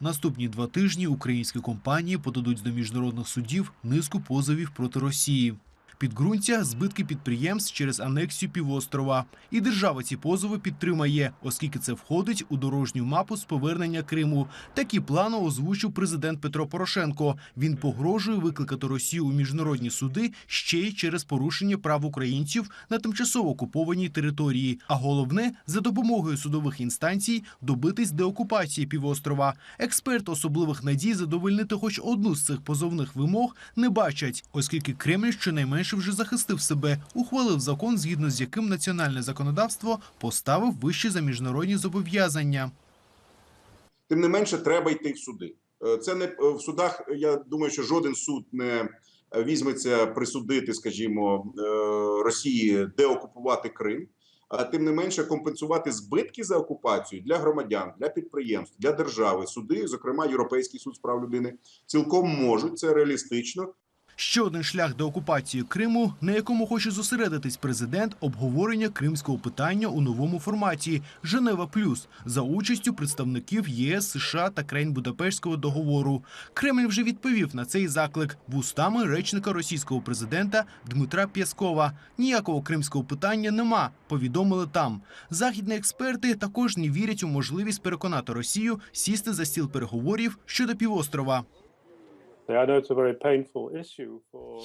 Наступні два тижні українські компанії подадуть до міжнародних судів низку позовів проти Росії. Підґрунтя збитки підприємств через анексію півострова. І держава ці позови підтримає, оскільки це входить у дорожню мапу з повернення Криму. Такі плани озвучив президент Петро Порошенко. Він погрожує викликати Росію у міжнародні суди ще й через порушення прав українців на тимчасово окупованій території. А головне за допомогою судових інстанцій добитись деокупації півострова. Експерт особливих надій задовольнити хоч одну з цих позовних вимог не бачать, оскільки Кремль щонайменше вже захистив себе, ухвалив закон, згідно з яким національне законодавство поставив вище за міжнародні зобов'язання. Тим не менше, треба йти в суди. Е, Це не в судах. Я думаю, що жоден суд не візьметься присудити, скажімо, е, Росії деокупувати Крим. А тим не менше компенсувати збитки за окупацію для громадян, для підприємств, для держави. Суди, зокрема, Європейський суд з прав людини, цілком можуть це реалістично. Ще один шлях до окупації Криму, на якому хоче зосередитись президент, обговорення кримського питання у новому форматі Женева Плюс за участю представників ЄС, США та країн Будапештського договору. Кремль вже відповів на цей заклик вустами речника російського президента Дмитра Пєскова. Ніякого кримського питання нема. Повідомили там. Західні експерти також не вірять у можливість переконати Росію сісти за стіл переговорів щодо півострова.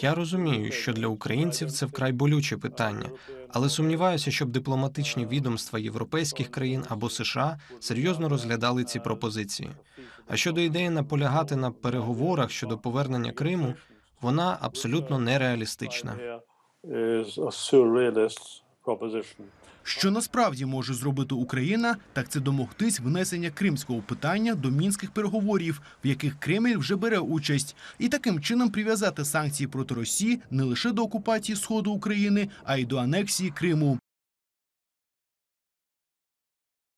Я розумію, що для українців це вкрай болюче питання, але сумніваюся, щоб дипломатичні відомства європейських країн або США серйозно розглядали ці пропозиції. А щодо ідеї наполягати на переговорах щодо повернення Криму, вона абсолютно нереалістична. Що насправді може зробити Україна, так це домогтись внесення кримського питання до мінських переговорів, в яких Кремль вже бере участь, і таким чином прив'язати санкції проти Росії не лише до окупації сходу України, а й до анексії Криму.